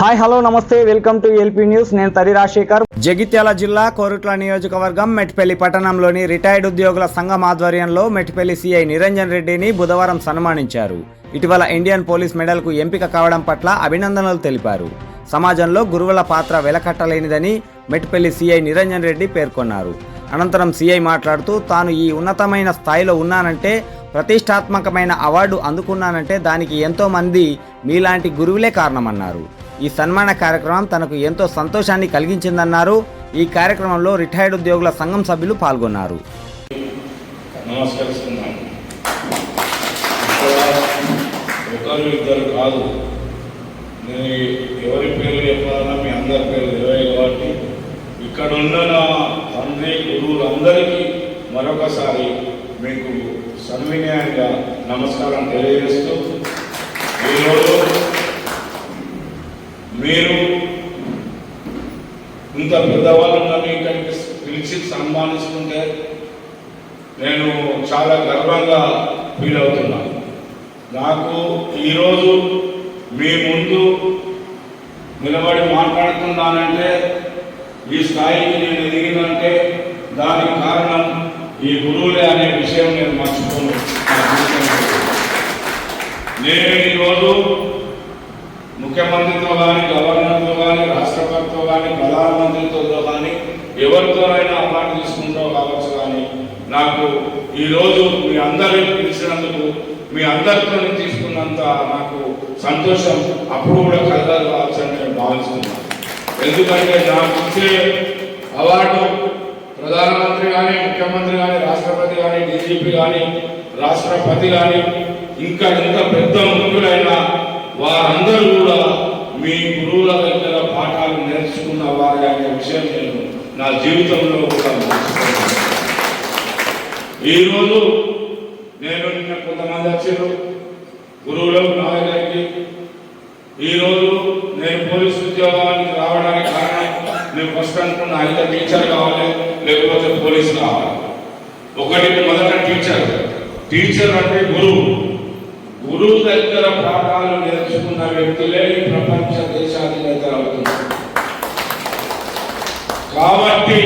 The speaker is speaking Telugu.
హాయ్ హలో నమస్తే వెల్కమ్ టు ఎల్పీ న్యూస్. నేను తరి రాజశేఖర్. జగిత్యాల జిల్లా కోరుట్ల నియోజకవర్గం మెట్పల్లి పట్టణంలోని రిటైర్డ్ ఉద్యోగుల సంఘం ఆధ్వర్యంలో మెట్పల్లి సిఐ నిరంజన్ రెడ్డిని బుధవారం సన్మానించారు. ఇటీవల ఇండియన్ పోలీస్ మెడల్కు ఎంపిక కావడం పట్ల అభినందనలు తెలిపారు. సమాజంలో గురువుల పాత్ర వెలకట్టలేనిదని మెట్పల్లి సిఐ నిరంజన్ రెడ్డి పేర్కొన్నారు. అనంతరం సిఐ మాట్లాడుతూ తాను ఈ ఉన్నతమైన స్థాయిలో ఉన్నానంటే ప్రతిష్టాత్మకమైన అవార్డు అందుకున్నానంటే దానికి ఎంతోమంది మీలాంటి గురువులే కారణమన్నారు. ఈ సన్మాన కార్యక్రమం తనకు ఎంతో సంతోషాన్ని కలిగించిందన్నారు. ఈ కార్యక్రమంలో రిటైర్డ్ ఉద్యోగుల సంఘం సభ్యులు పాల్గొన్నారు. ఒకరు ఇద్దరు కాదు. నేను ఎవరి పేర్లు చెప్పాలన్నా మీ అందరి పేర్లు ఇరవై కాబట్టి ఇక్కడ ఉన్న నా తండ్రి గురువులందరికీ మరొకసారి మీకు సన్వినయంగా నమస్కారం తెలియజేస్తూ ఈరోజు మీరు ఇంత పెద్దవాళ్ళు నన్ను ఇక్కడికి పిలిచి సన్మానిస్తుంటే నేను చాలా గర్వంగా ఫీల్ అవుతున్నాను నాకు ఈరోజు మీ ముందు నిలబడి మాట్లాడుతున్నానంటే ఈ స్థాయికి నేను ఎదిగినంటే దానికి కారణం ఈ గురువులే అనే విషయం నేను మర్చిపోను. నేను ఈరోజు ముఖ్యమంత్రితో కానీ గవర్నర్తో కానీ రాష్ట్రపతితో కానీ ప్రధానమంత్రితో కానీ ఎవరితోనైనా అవార్డు తీసుకుంటూ కావచ్చు కానీ నాకు ఈరోజు మీ అందరిని పిలిచినందుకు మీ అందరితో నేను తీసుకున్నంత నాకు సంతోషం అప్పుడు కూడా కలగాలి కావచ్చు అని నేను భావిస్తున్నాను. ఎందుకంటే నాకు ఇచ్చే అవార్డు ప్రధానమంత్రి కానీ ముఖ్యమంత్రి కానీ రాష్ట్రపతి కానీ డీజీపీ కానీ రాష్ట్రపతి కానీ ఇంకా ఎంత పెద్ద ముఖ్యులైన వారందరూ కూడా మీ గురువుల దగ్గర పాఠాలు నేర్చుకున్న వారి అనే విషయం నేను నా జీవితంలో కూడా ఈరోజు నేను నిన్న కొంతమంది వచ్చారు గురువులకు నా దగ్గరికి ఈరోజు నేను పోలీసు ఉద్యోగానికి రావడానికి కారణం నేను ఫస్ట్ అనుకున్న అయితే టీచర్ కావాలి లేకపోతే పోలీసు కావాలి ఒకటి మొదట టీచర్. టీచర్ అంటే గురువు. గురువు దగ్గర పాఠాలు నేర్చుకున్న వ్యక్తులే ఈ ప్రపంచ దేశాధినేతలు అవుతున్నారు. కాబట్టి